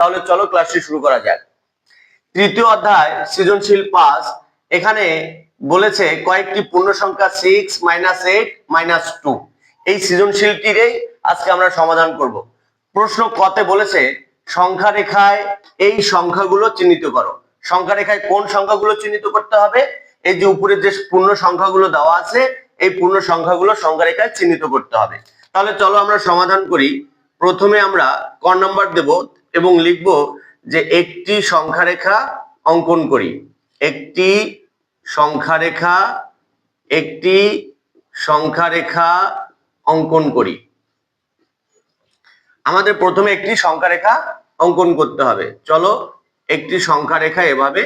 তাহলে চলো ক্লাসটি শুরু করা যাক। তৃতীয় অধ্যায়, সৃজনশীল পাস এখানে বলেছে কয়েকটি পূর্ণ সংখ্যা six minus eight minus two এই সৃজনশীলটিরই আজকে আমরা সমাধান করব। প্রশ্ন কতে বলেছে, সংখ্যা রেখায় এই সংখ্যাগুলো চিহ্নিত করো। সংখ্যা রেখায় কোন সংখ্যাগুলো চিহ্নিত করতে হবে? এই যে উপরে যে পূর্ণ সংখ্যাগুলো দেওয়া আছে, এই পূর্ণ সংখ্যাগুলো সংখ্যা রেখায় চিহ্নিত করতে হবে। তাহলে চলো আমরা সমাধান করি। প্রথমে আমরা ক নাম্বার দেব এবং লিখব যে একটি সংখ্যা রেখা অঙ্কন করি। একটি সংখ্যা রেখা একটি সংখ্যা রেখা অঙ্কন করি। আমাদের প্রথমে একটি সংখ্যা রেখা অঙ্কন করতে হবে। চলো একটি সংখ্যা রেখা এভাবে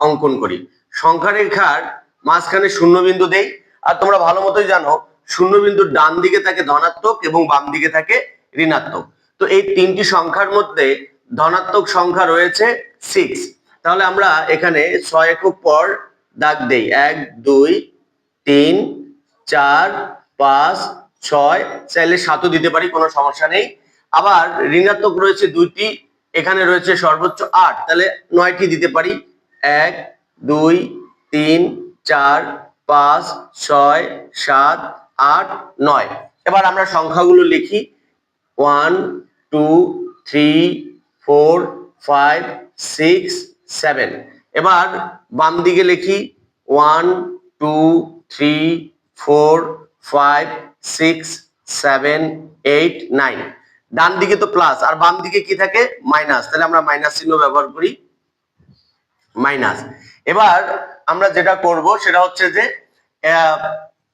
অঙ্কন করি। সংখ্যা রেখার মাঝখানে শূন্যবিন্দু দেই। আর তোমরা ভালো মতোই জানো, শূন্যবিন্দুর ডান দিকে থাকে ধনাত্মক এবং বাম দিকে থাকে ঋণাত্মক। তো এই তিনটি সংখ্যার মধ্যে ধনাত্মক সংখ্যা রয়েছে সিক্স তাহলে আমরা এখানে ছয় একক পর দাগ দেই। এক, দুই, তিন, চার, পাঁচ, ছয়। চাইলে সাতও দিতে পারি, কোনো সমস্যা নেই। আবার ঋণাত্মক রয়েছে দুইটি, এখানে রয়েছে সর্বোচ্চ আট। তাহলে নয়টি দিতে পারি। এক, দুই, তিন, চার, পাঁচ, ছয়, সাত, আট, নয়। এবার আমরা সংখ্যাগুলো লিখি। One two three four five six seven এবার বাম দিকে লিখি one two three four five six seven eight nine ডান দিকে তো প্লাস আর বাম দিকে কি থাকে? মাইনাস তাহলে আমরা মাইনাস চিহ্ন ব্যবহার করি। মাইনাস এবার আমরা যেটা করব, সেটা হচ্ছে যে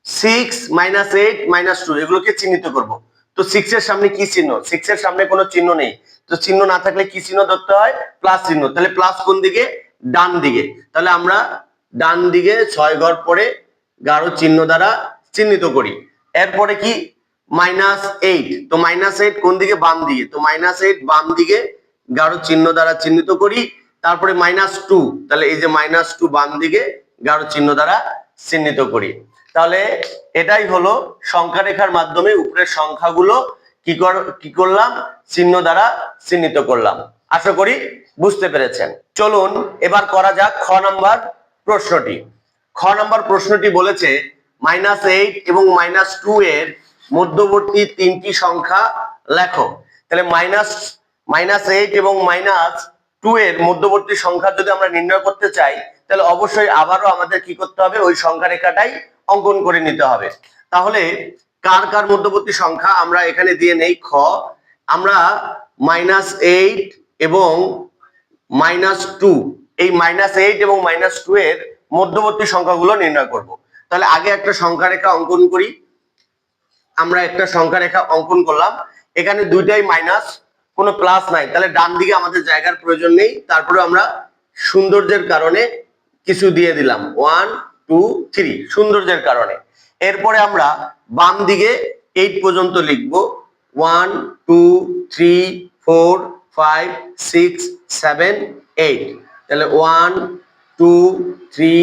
six minus eight minus two এগুলোকে চিহ্নিত করব। তো সিক্স এর সামনে কি চিহ্ন? সিক্স এর সামনে কোনো চিহ্ন নেই। তো চিহ্ন না থাকলে কি চিহ্ন ধরতে হয়? প্লাস চিহ্ন। তাহলে প্লাস কোন দিকে? ডান দিকে। তাহলে আমরা ডান দিকে ছয় ঘর পরে গাঢ় চিহ্ন দ্বারা চিহ্নিত করি। এরপরে কি? মাইনাস এইট তো মাইনাস এইট কোন দিকে? বাম দিকে। তো মাইনাস এইট বাম দিকে গাঢ় চিহ্ন দ্বারা চিহ্নিত করি। তারপরে মাইনাস টু তাহলে এই যে মাইনাস টু বাম দিকে গাঢ় চিহ্ন দ্বারা চিহ্নিত করি। তাহলে এটাই হলো সংখ্যা রেখার মাধ্যমে উপরের সংখ্যাগুলো কি কি করলাম? চিহ্ন দ্বারা চিহ্নিত করলাম। আশা করি বুঝতে পেরেছেন। চলুন এবার করা যাক খ নাম্বার প্রশ্নটি। খ নাম্বার প্রশ্নটি বলেছে মাইনাস এইট এবং মাইনাস টু এর মধ্যবর্তী তিনটি সংখ্যা লেখো। তাহলে মাইনাস মাইনাস এইট এবং মাইনাস টু এর মধ্যবর্তী সংখ্যা যদি আমরা নির্ণয় করতে চাই, তাহলে অবশ্যই আবারও আমাদের কি করতে হবে? ওই সংখ্যা রেখাটাই অঙ্কন করে নিতে হবে। তাহলে কার কার মধ্যবর্তী সংখ্যা আমরা এখানে দিয়ে নেই? খ। আমরা মাইনাস এইট এবং মাইনাস টু এই মাইনাস এইট এবং মাইনাস টু এর মধ্যবর্তী সংখ্যাগুলো নির্ণয় করব। তাহলে আগে একটা সংখ্যা রেখা অঙ্কন করি। আমরা একটা সংখ্যা রেখা অঙ্কন করলাম। এখানে দুইটাই মাইনাস কোনো প্লাস নাই। তাহলে ডান দিকে আমাদের জায়গার প্রয়োজন নেই। তারপরে আমরা সৌন্দর্যের কারণে কিছু দিয়ে দিলাম। ওয়ান টু থ্রি সৌন্দর্যের কারণে। এরপরে আমরা বাম দিকে এইট পর্যন্ত লিখব। One two three four five six seven eight তাহলে one two three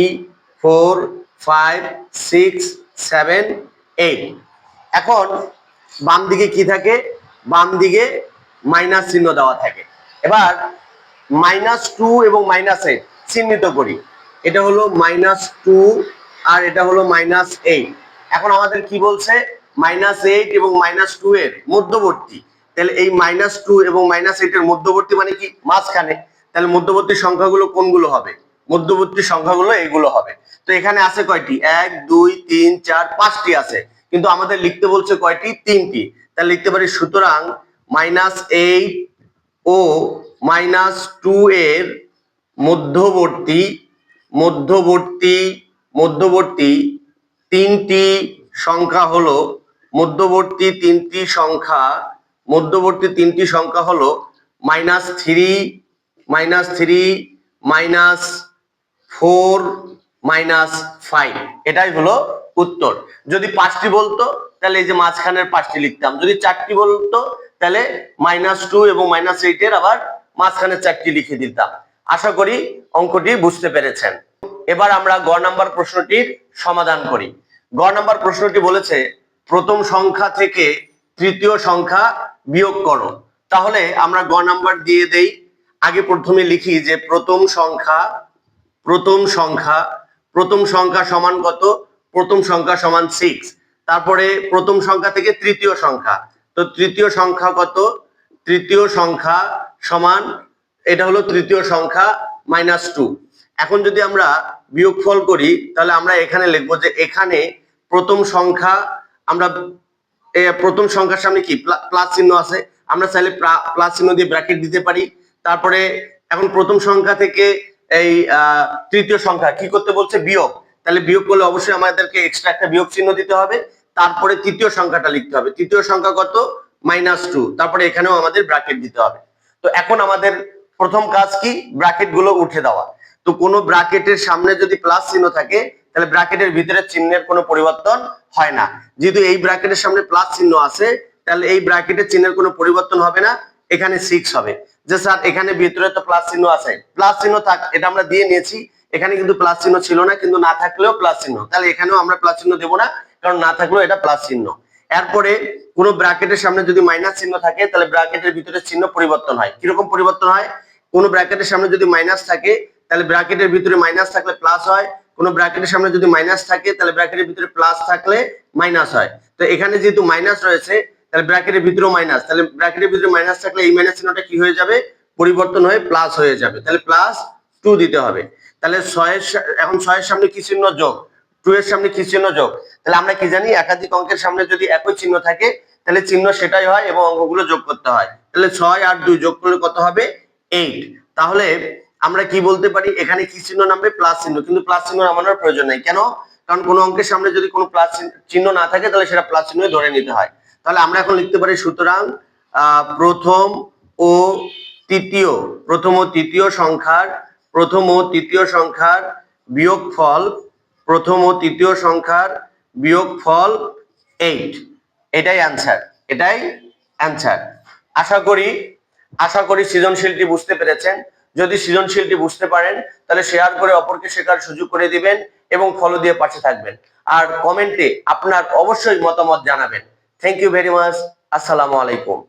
four five six seven eight এখন বাম দিকে কি থাকে? বাম দিকে মাইনাস চিহ্ন দেওয়া থাকে। এবার মাইনাস টু এবং মাইনাস এইট চিহ্নিত করি। এটা হলো মাইনাস টু আর এটা হলো মাইনাস এইট এখন আমাদের কি বলছে? মাইনাস এইট এবং মাইনাস টু এর মধ্যবর্তী। তাহলে এই মাইনাস টু এবং মাইনাস এইট এর মধ্যবর্তী মানে কি? মাঝখানে। তাহলে মধ্যবর্তী সংখ্যাগুলো কোনগুলো হবে? মধ্যবর্তী সংখ্যাগুলো এইগুলো হবে। তো এখানে আছে কয়টি? এক, দুই, তিন, চার, পাঁচটি আছে। কিন্তু আমাদের লিখতে বলছে কয়টি? তিনটি। তাহলে লিখতে পারি সুতরাং মাইনাস এইট ও মাইনাস টু এর মধ্যবর্তী মধ্যবর্তী মধ্যবর্তী তিনটি সংখ্যা হলো, মধ্যবর্তী তিনটি সংখ্যা, মধ্যবর্তী তিনটি সংখ্যা হলো minus three minus three minus four minus five এটাই হলো উত্তর। যদি পাঁচটি বলতো, তাহলে এই যে মাঝখানের পাঁচটি লিখতাম। যদি চারটি বলতো, তাহলে মাইনাস টু এবং মাইনাস এইটের আবার মাঝখানের চারটি লিখে দিতাম। আশা করি অঙ্কটি বুঝতে পেরেছেন। এবার আমরা গ নাম্বার প্রশ্নটির সমাধান করি। গ নাম্বার প্রশ্নটি বলেছে, প্রথম সংখ্যা থেকে তৃতীয় সংখ্যা বিয়োগ করো। তাহলে আমরা গ নাম্বার দিয়ে দেই। আগে প্রথমে লিখি যে প্রথম সংখ্যা প্রথম সংখ্যা প্রথম সংখ্যা সমান কত? প্রথম সংখ্যা সমান সিক্স তারপরে প্রথম সংখ্যা থেকে তৃতীয় সংখ্যা। তো তৃতীয় সংখ্যা কত? তৃতীয় সংখ্যা সমান এটা হলো তৃতীয় সংখ্যা মাইনাস টু এখন যদি আমরা বিয়োগফল করি, তাহলে আমরা এখানে লিখব যে এখানে প্রথম সংখ্যা আমরা প্রথম সংখ্যার সামনে কি? প্লাস চিহ্ন আছে। আমরা চাইলে প্লাস চিহ্ন দিয়ে ব্র্যাকেট দিতে পারি। তারপরে এখন প্রথম সংখ্যা থেকে এই তৃতীয় সংখ্যা কি করতে বলছে? বিয়োগ। তাহলে বিয়োগ করলে অবশ্যই আমাদেরকে এক্সট্রা একটা বিয়োগ চিহ্ন দিতে হবে। তারপরে তৃতীয় সংখ্যাটা লিখতে হবে। তৃতীয় সংখ্যা কত? মাইনাস টু তারপরে এখানেও আমাদের ব্র্যাকেট দিতে হবে। তো এখন আমাদের প্রথম কাজ কি? ব্র্যাকেটগুলো উঠে দেওয়া। তো কোনো ব্র্যাকেটের সামনে যদি প্লাস চিহ্ন থাকে, তাহলে ব্র্যাকেটের ভিতরে চিহ্নের কোনো পরিবর্তন হয় না। যেহেতু এই ব্র্যাকেটের সামনে প্লাস চিহ্ন আছে, তাহলে এই ব্র্যাকেটের চিহ্নের কোনো পরিবর্তন হবে না, এখানে সিক্স হবে। যে স্যার এখানে ভিতরে তো প্লাস চিহ্ন আছে। প্লাস চিহ্ন থাক, এটা আমরা দিয়ে নিয়েছি। এখানে কিন্তু প্লাস চিহ্ন ছিল না, কিন্তু না থাকলেও প্লাস চিহ্ন। তাহলে এখানেও আমরা প্লাস চিহ্ন দেবো না, কারণ না থাকলেও এটা প্লাস চিহ্ন। এরপরে কোনো ব্র্যাকেটের সামনে যদি মাইনাস চিহ্ন থাকে, তাহলে ব্র্যাকেটের ভিতরে চিহ্ন পরিবর্তন হয়। কীরকম পরিবর্তন হয়? কোন ব্র্যাকেটের সামনে যদি মাইনাস থাকে, তাহলে ব্র্যাকেটের ভিতরে মাইনাস থাকলে প্লাস হয়। কোন ব্র্যাকেটের সামনে যদি মাইনাস থাকে, তাহলে ব্র্যাকেটের ভিতরে প্লাস থাকলে মাইনাস হয়। তো এখানে যেহেতু মাইনাস রয়েছে, তাহলে ব্র্যাকেটের ভিতরেও মাইনাস তাহলে ব্র্যাকেটের ভিতরে মাইনাস থাকলে এই মাইনাস চিহ্নটা কি হয়ে যাবে? পরিবর্তন হয়ে প্লাস হয়ে যাবে। তাহলে প্লাস টু দিতে হবে। তাহলে ছয়ের এখন ছয়ের সামনে কি চিহ্ন যোগ? টু এর সামনে কি চিহ্ন যোগ? তাহলে আমরা কি জানি? একাধিক অঙ্কের সামনে যদি একই চিহ্ন থাকে, তাহলে চিহ্ন সেটাই হয় এবং অঙ্কগুলো যোগ করতে হয়। তাহলে ছয় আর দুই যোগ করলে কত হবে? এইট তাহলে আমরা কি বলতে পারি? এখানে কি চিহ্ন নামবে? প্লাস চিহ্ন। কিন্তু প্লাস চিহ্ন নামানোর প্রয়োজন নেই। কেন? কারণ কোনো অঙ্কের সামনে যদি কোনো প্লাস চিহ্ন না থাকে, তাহলে সেটা প্লাস চিহ্ন ধরে নিতে হয়। তাহলে আমরা এখন লিখতে পারি সুতরাং প্রথম ও তৃতীয়, প্রথম ও তৃতীয় সংখ্যার, প্রথম ও তৃতীয় সংখ্যার বিয়োগফল, প্রথম ও তৃতীয় সংখ্যার বিয়োগফল এইট এটাই অ্যান্সার এটাই অ্যান্সার আশা করি আশা করি সৃজনশীলটি বুঝতে পেরেছেন। যদি সৃজনশীলটি বুঝতে পারেন, তাহলে শেয়ার করে অপরকে শেখার সুযোগ করে দিবেন এবং ফলো দিয়ে পাশে থাকবেন। আর কমেন্টে আপনার অবশ্যই মতামত জানাবেন। থ্যাংক ইউ ভেরি মাচ আসসালামু আলাইকুম।